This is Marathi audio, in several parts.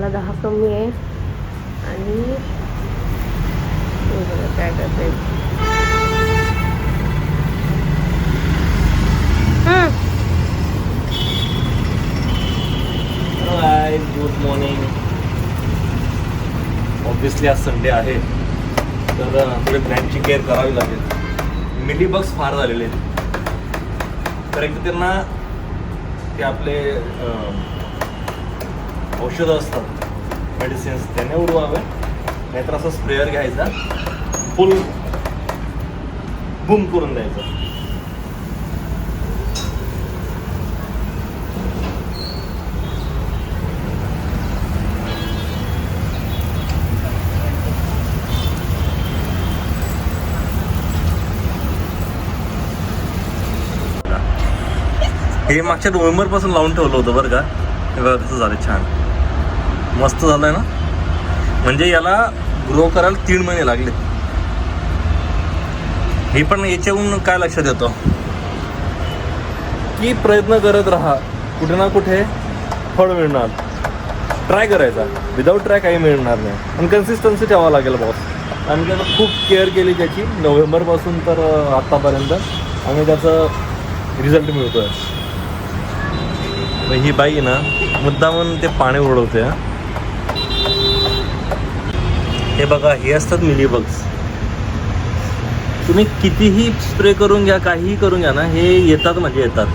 मला दहा कमी आहे आणि काय करते. हाय गुड मॉर्निंग ऑब्विसली आज संडे आहे. तर थोडी ब्रँडची केअर करावी लागेल. मिली बग्स फार झालेले आहेत. तर एक त्यांना ते आपले औषधं असतात. मेडिसिन्स त्याने उडवावे. नाहीतर असं स्प्रेअर घ्यायचा. फुल बूम करून द्यायचं. हे मागच्या नोव्हेंबरपासून लावून ठेवलं होतं बरं का. हे बघा कसं झालं छान. मस्त झालंय ना? म्हणजे याला ग्रो करायला तीन महिने लागले. हे पण याच्याहून काय लक्षात येतं? की प्रयत्न करत राहा. कुठे ना कुठे फळ मिळणार. ट्राय करायचा. विदाऊट ट्राय काही मिळणार नाही. आणि कन्सिस्टन्सी ठेवावं लागेल बॉस आणि त्याला खूप केअर केली त्याची. नोव्हेंबरपासून तर आत्तापर्यंत आणि त्याचं रिझल्ट मिळतोय. मग ही बाई ना मुद्दामून ते पाणी उडवते हे बघा हे असतात मिलीबग्स तुम्ही कितीही स्प्रे करून घ्या काहीही करून घ्या ना हे येतात म्हणजे येतात.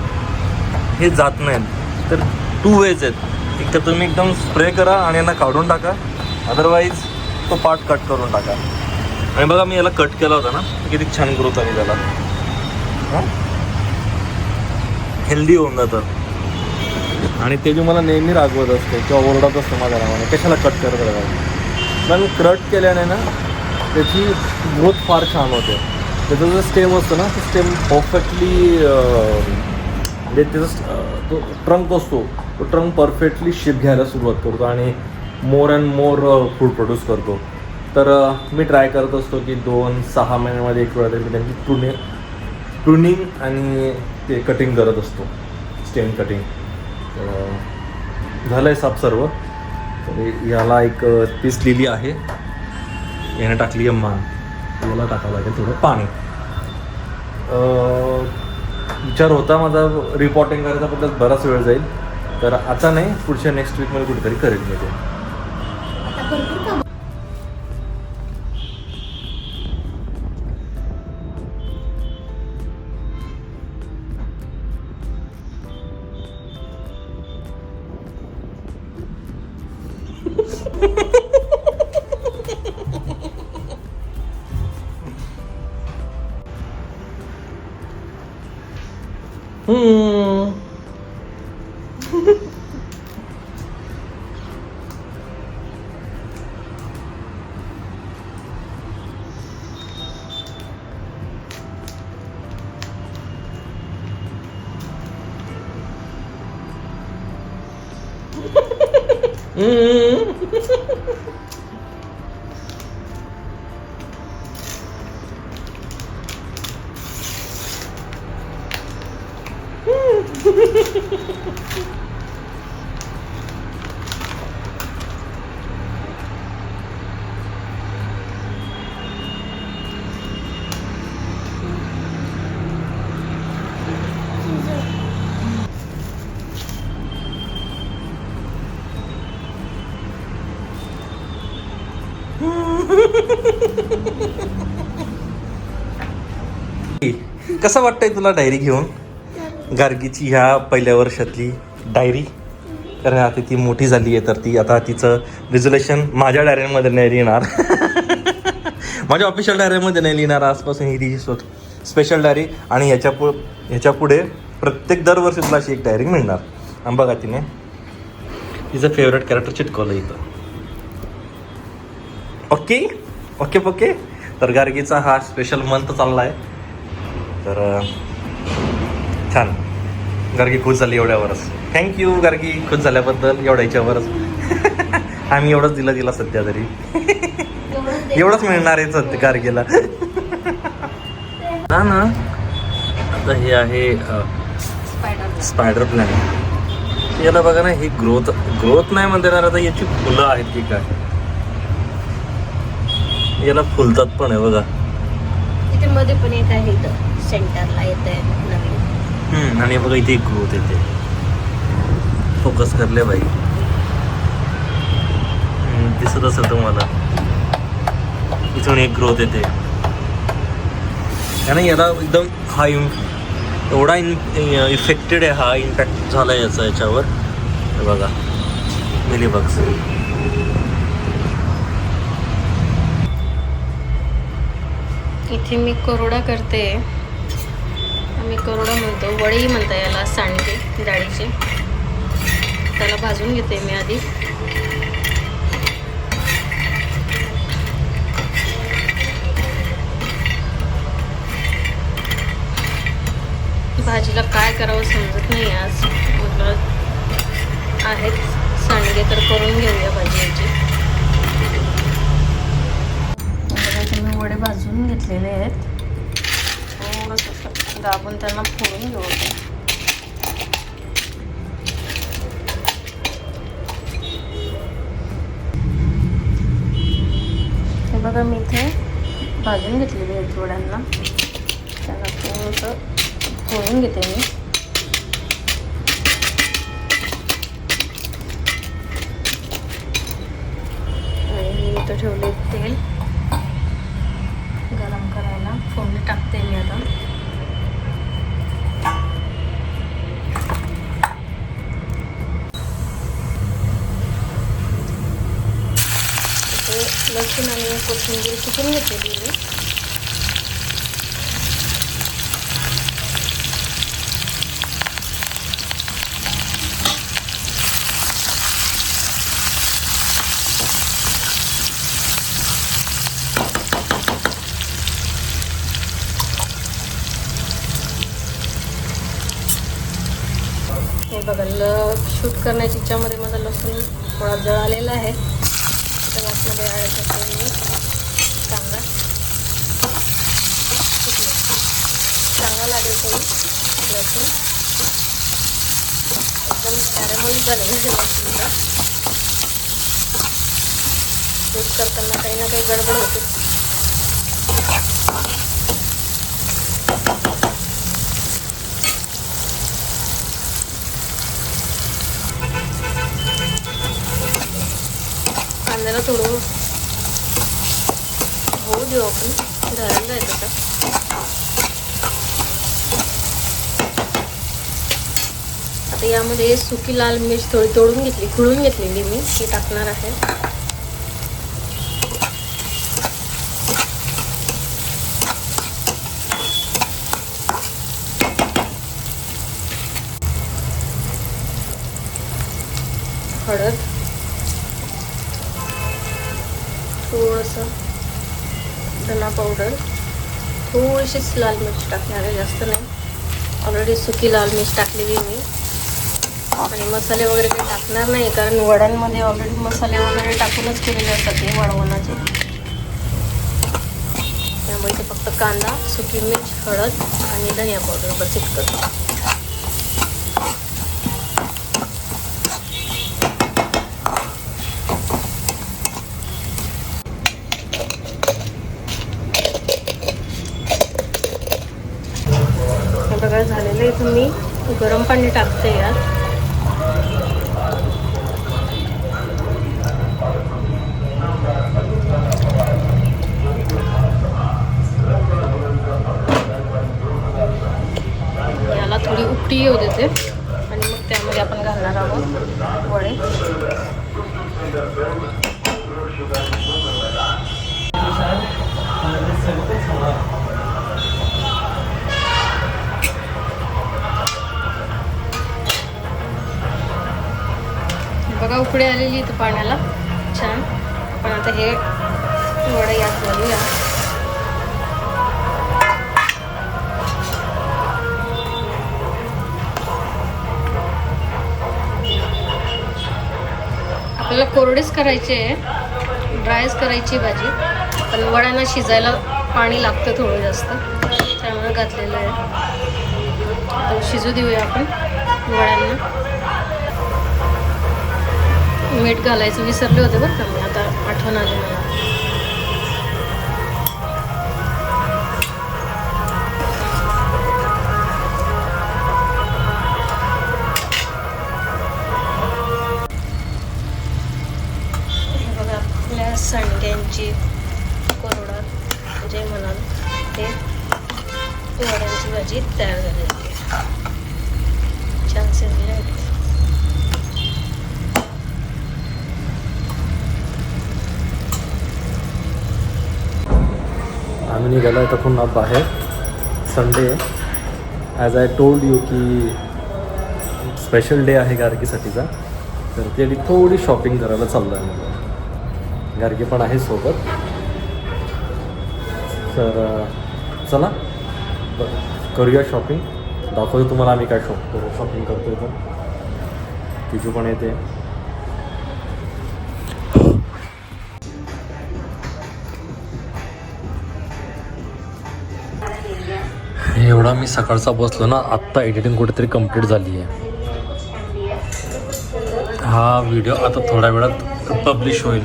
हे जात नाहीत. तर टू वेज आहेत. एक तर तुम्ही एकदम स्प्रे करा आणि यांना काढून टाका. अदरवाईज तो पार्ट कट करून टाका. आणि बघा मी याला कट केला होता ना. किती छान ग्रोथ आली त्याला. हेल्दी होऊन जातं. आणि ते जे मला नेहमी रागवत असते किंवा ओरडत असतं माझ्या नावाने कशाला कट करत राहावं पण कट केल्याने ना त्याची ग्रोथ फार छान होते. त्याचं जो स्टेम असतं ना ते स्टेम परफेक्टली म्हणजे त्याचा तो ट्रंक असतो तो ट्रंक परफेक्टली शेप घ्यायला सुरुवात करतो आणि more and more food produce करतो. तर मी ट्राय करत असतो की दोन सहा महिन्यामध्ये एक वेळा तरी मी त्यांची प्रुनिंग ट्रुनिंग आणि ते कटिंग करत असतो. स्टेम कटिंग झालं आहे साफ सर्व. तर याला एक पीस लिहिली आहे. याने टाकली आहे मान याला टाकावं लागेल थोडं पाणी. विचार होता माझा रिपोर्टिंग करायचा पण बराच वेळ जाईल. तर आता नाही पुढच्या नेक्स्ट वीकमध्ये कुठेतरी करेल मी ते. हम्म. कसं वाटतंय तुला डायरी घेऊन? गार्गीची ह्या पहिल्या वर्षातली डायरी कारण आता ती मोठी झाली आहे तर ती आता तिचं रिझोल्युशन माझ्या डायरीमध्ये नाही लिहिणार. माझ्या ऑफिशियल डायरीमध्ये नाही लिहिणार आजपासून ही तिची स्वत स्पेशल डायरी आणि ह्याच्या पु ह्याच्या पुढे प्रत्येक दरवर्षी तुला अशी एक डायरी मिळणार. आणि बघा तिने. तिचं फेवरेट कॅरेक्टर चिटकवलं इथं. ओके? ओके ओके तर गार्गीचा हा स्पेशल मंथ चालला आहे तर छान. गार्गी खुश झाली एवढ्यावरच. Thank you Gargi. खुश झाल्याबद्दल एवढ्या याच्यावरच. आम्ही एवढंच दिलं तिला सध्या तरी. एवढंच मिळणार आहे सध्या गार्गीला. ना ना आता हे आहे स्पायडर प्लॅन. याला बघा ना ही ग्रोथ ग्रोथ नाही म्हणता येणार आता याची फुलं आहेत की काय? याला फुलतात पण आहे बघा. मध्ये पण एक आहे सेंटरला येत आहे आणि बघा इथे ग्रोथ येते फोकस करले बाई. दिसत असेल तुम्हाला. इथून एक ग्रोथ येते आणि याला एकदम हा इम एवढा इन इफेक्टेड आहे हा इम्पॅक्ट झाला आहे याचा याच्यावर. बघा. मिली बक्स इथे मी कोरोडा करते. आम्ही करोडा म्हणतो वडेही म्हणता याला सांडगे डाळीचे. त्याला भाजून घेते मी आधी. भाजीला काय करावं समजत नाही आज. म्हटलं आहेत सांडगे तर करून घेऊया भाजी याची वडे भाजून घेतलेले आहेत. असं दाबून त्यांना फोडून घेऊ हे बघा मी इथे भाजून घेतलेली आहे थोड्यांना. त्यांना थोडंसं फोडून घेते मी. आणि मी इथं ठेवले तेल गरम करायला फोडणी टाकते मी आता इथे लसूण आणि कोथिंबीर चिकून घेतलेली मी हे बघा ल शूट करण्याच्या इच्छामध्ये माझा लसूण थोडा जळालेला आहे. तर आतमध्ये ॲड करते मी कांदा चांगला लसूण एकदम कॅरेमल झालेलं लसूणचा करताना काही ना काही गडबड होते कांद्याला थोडं होऊ देऊ आपण. आता सुकी लाल मिर्च थोडी तोडून घेतली, खुळून घेतलेली मी. ती टाकणार आहे. धना पावडर थोडीशीच लाल मिरच टाकणार आहे, जास्त नाही. ऑलरेडी सुकी लाल मिरच टाकलेली मी. आणि मसाले वगैरे काही टाकणार नाही कारण वड्यांमध्ये ऑलरेडी मसाले वगैरे टाकूनच केलेले असतात ते वडवणाचे. त्यामुळे ते फक्त कांदा सुकी मिर्च हळद आणि धनिया पावडर बस इतकं. झालेलं आहे तुम्ही गरम पाणी टाकते यात. थोडी येऊ देते. आणि मग त्यामध्ये आपण घालणार आहोत वडे. बघा उकळी आलेली इथं पाण्याला. छान. आपण आता हे वडे यात घालूया. आपल्याला कोरडेच करायचे आहे. ड्रायच करायची भाजी. पण वड्यांना शिजायला पाणी लागतं थोडं जास्त. त्यामुळे घातलेलं आहे. तर शिजू देऊया आपण वड्यांना. मीठ घालायचं. विसरले होते बरं का आता आठवण आली मला. मी निघालो आता पुन्हा बाहेर. Sunday as I told you की स्पेशल डे आहे गार्गीसाठीचा. तर त्याची थोडी शॉपिंग करायला चाललो आहे मला गार्गी पण आहे सोबत. तर चला. करूया शॉपिंग दाखवतो तुम्हाला आम्ही काय शॉप शॉपिंग करतोय तर. तिची पण येते. एवढा मी सकाळचा बसलो ना आत्ता एडिटिंग कुठेतरी कंप्लीट झाली आहे हा व्हिडिओ आता थोड्या वेळात पब्लिश होईल.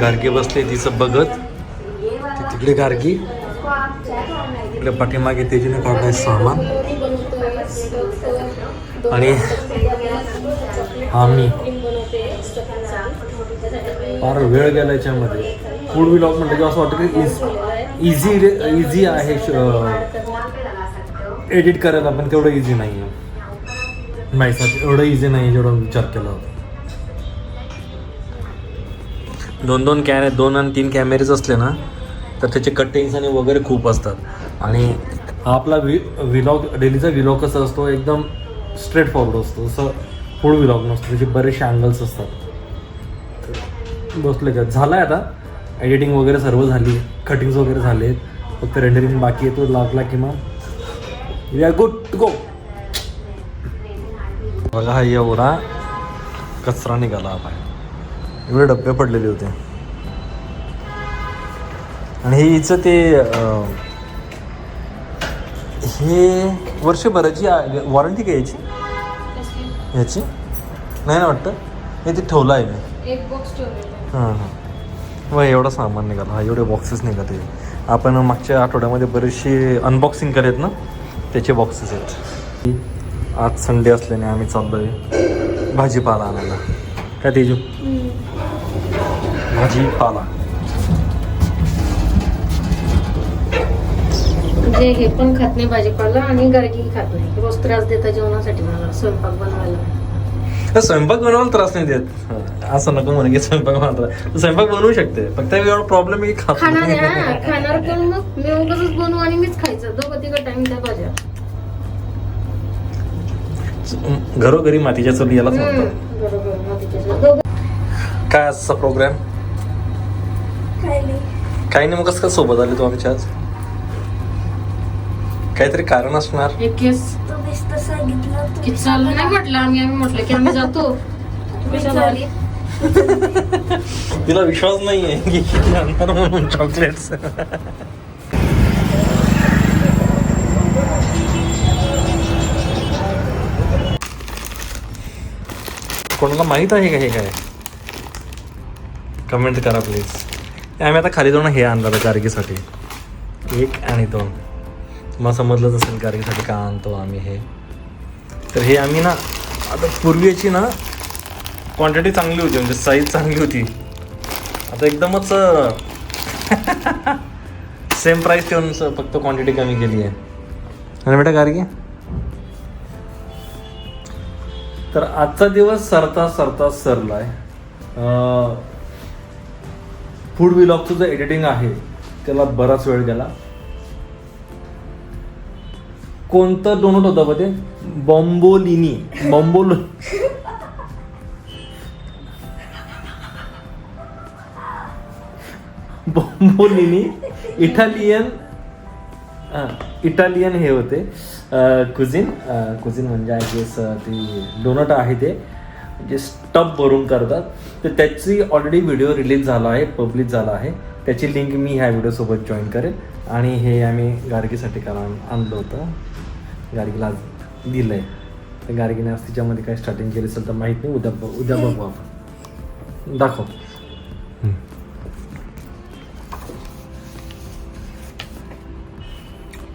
गार्गी बसले तिचं बघत. ती तिकडे गार्गी. इकडे पाठीमागे तेजीने काढलाय सामान. आणि हा मी. फार वेळ गेला याच्यामध्ये. फूड व्लॉग म्हटलं की असं वाटतं की इझी इझी आहे एडिट करायला पण तेवढं इझी नाही आहे नाही एवढं इझी नाही जेवढं विचार केला होता. दोन दोन कॅमे दोन आणि तीन कॅमेरेज असले ना तर त्याचे कटिंग्स आणि वगैरे खूप असतात. आणि हा आपला वि विलॉग डेलीचा विलॉग कसा असतो एकदम स्ट्रेट फॉरवर्ड असतो. जसं फूड विलॉग नसतो त्याचे बरेचसे अँगल्स असतात. बसले का? झालं आहे आता. एडिटिंग वगैरे सर्व झाली कटिंग्स वगैरे झाले फक्त रेंडरिंग बाकी आहे तो लागला की मग we are good to go बघा हा एवढा कचरा निघाला हा बाहेर. एवढे डबे पडलेले होते. आणि हे हिचं ते हे वर्षभराची वॉरंटी काय याची? ह्याची नाही ना वाटतं? हे ते ठेवलं आहे मी. एक बॉक्स ठेवलेला हां हां. व एवढं सामान निघालं. हा एवढे बॉक्सेस आहे आपण मागच्या आठवड्यामध्ये बरेचसे अनबॉक्सिंग करेत ना? त्याचे बॉक्सेस आहेत. आज संडे असल्याने आम्ही चाललोय भाजीपाला आणायला. काय तेजू? भाजीपाला. म्हणजे हे पण खात नाही भाजीपाला आणि गार्गी खात नाही. रोज त्रास देता जेवणासाठी मला स्वयंपाक बनवायला. तर स्वयंपाक बनवायला त्रास नाही देत. हां, असं नको म्हणून की स्वयंपाक बनवता तू स्वयंपाक बनवू शकते फक्त एवढा प्रॉब्लेम आहे की खात. खाणार नाही. आहे, हा, खाणार कोण मग? मी उगाच बनवू आणि मीच खायचं. दोघं तिघं टाइम त्या भाज्या. घरोघरी मातीच्या चुली यालाच म्हणतात हम्म, बरोबर दोघं काय आजचा प्रोग्राम काही नाही मग कसं काय सोबत आले तू आमच्या आज? काहीतरी कारण असणार. एक केस. की चाल नाही म्हटलं आम्ही आम्ही म्हटलं की आम्ही जातो. तुम्ही. तिला विश्वास नाहीये की किती आणणार म्हणून चॉकलेट्स कोणाला माहीत आहे का हे काय? कमेंट करा प्लीज आम्ही आता खाली जाऊन हे आणलं गार्गीसाठी. एक आणि दोन. मग समजलंच असेल गार्गीसाठी का आणतो आम्ही हे. तर हे आम्ही ना आता पूर्वीची ना क्वांटिटी चांगली होती म्हणजे साईज चांगली होती. आता एकदमच सेम प्राईस ठेवून फक्त क्वांटिटी कमी केली आहे. बेटा गार्गी तर आजचा दिवस सरता सरता आहे फूड विलॉगचं जे एडिटिंग आहे त्याला बराच वेळ गेला. कोणतं डोनट होतं बघ ते? बॉम्बोलिनी. बॉम्बोल. बॉम्बोलिनी. इटालियन इटालियन हे होते. कुझिन कुझिन म्हणजे आय गेस ती डोनट आहे ते. जे स्टफ भरून करतात. तर त्याची ऑलरेडी व्हिडिओ रिलीज झाला आहे पब्लिश झाला आहे. त्याची लिंक मी ह्या व्हिडिओसोबत जॉईन करेन आणि हे आम्ही गार्गीसाठी कारण आणलं होतं. गार्गीला आज दिलं आहे तर गार्गीने आज तिच्यामध्ये काय स्टार्टिंग केली असेल तर माहीत नाही. उद्या ब- उद्या बघू आपण. दाखव.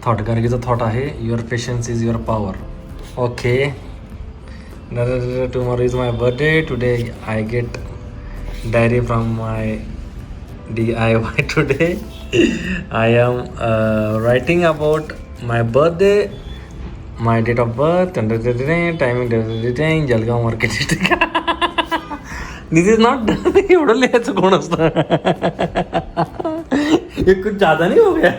थॉट गार्गीचा थॉट आहे your patience is your power okay tomorrow is my birthday today I get diary from my D I Y today I am writing about my birthday my date of birth timing Jalgaon market this is not एवढं लिहायचं कोण असतं? हे कुछ नाही हो गया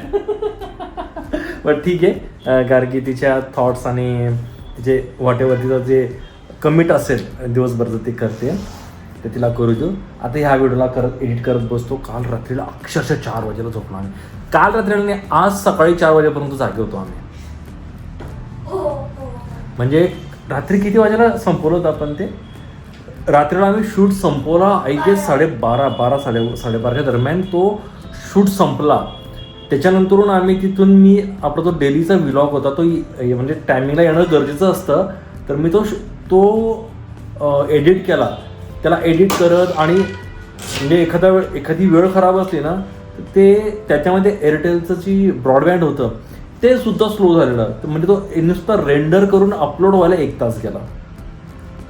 पण ठीक आहे. कारण की तिच्या थॉट्स आणि तिचे वाटेवर एव्हर तिचं जे कमिट असेल दिवसभरचं ते करते ते तिला करू देऊ. आता ह्या व्हिडिओला करत एडिट करत बसतो. काल रात्रीला अक्षरशः चार वाजेला झोपलो आम्ही. काल रात्रीला नाही आज सकाळी चार वाजेपर्यंत जागे होतो आम्ही. म्हणजे रात्री किती वाजेला संपवलं होतं आपण ते? रात्रीला आम्ही शूट संपवला आय गेस साडेबारा बारा साडे साडेबाराच्या दरम्यान तो शूट संपला. त्याच्यानंतरून आम्ही तिथून मी आपला जो डेलीचा व्लॉग होता तो म्हणजे टायमिंगला येणं गरजेचं असतं. तर मी तो श- तो एडिट केला. त्याला एडिट करत आणि म्हणजे एखादा वेळ एखादी वेळ खराब असली ना ते त्याच्यामध्ये एअरटेलचं जी ब्रॉडबँड होतं ते सुद्धा स्लो झालेलं. म्हणजे तो नुसतं रेंडर करून अपलोड व्हायला एक तास गेला.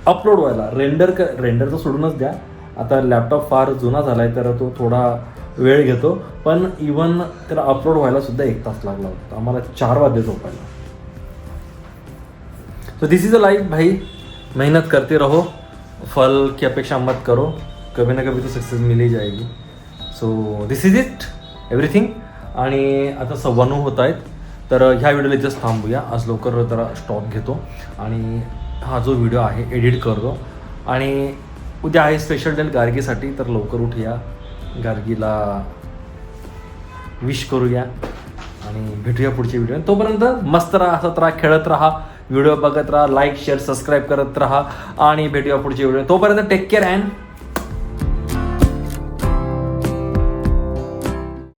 अपलोड व्हायला. रेंडर क रेंडर तर सोडूनच द्या. आता लॅपटॉप फार जुना झालाय तर तो थोडा वेळ घेतो. पण इवन त्याला अपलोड व्हायला सुद्धा एक तास लागला होता. आम्हाला चार वाजे झोपायला. So this is a life भाई. मेहनत करते रहो. फल की अपेक्षा मत करो. कभी ना कभी तो सक्सेस मिल ही जाएगी. So this is it everything आणि आता सव्वाणू होत आहेत. तर ह्या व्हिडिओला इथेच थांबूया. आज लवकर जरा स्टॉप घेतो. आणि हा जो व्हिडिओ आहे एडिट करतो. आणि उद्या आहे स्पेशल डे गार्गीसाठी तर लवकर उठूया. गार्गीला विश करूया. आणि भेटूया पुढच्या व्हिडिओ. तोपर्यंत मस्त राहा हसत राहा खेळत राहा. व्हिडिओ बघत राहा लाईक शेअर सबस्क्राईब करत राहा. आणि भेटूया पुढच्या व्हिडिओ. तोपर्यंत टेक केअर अँड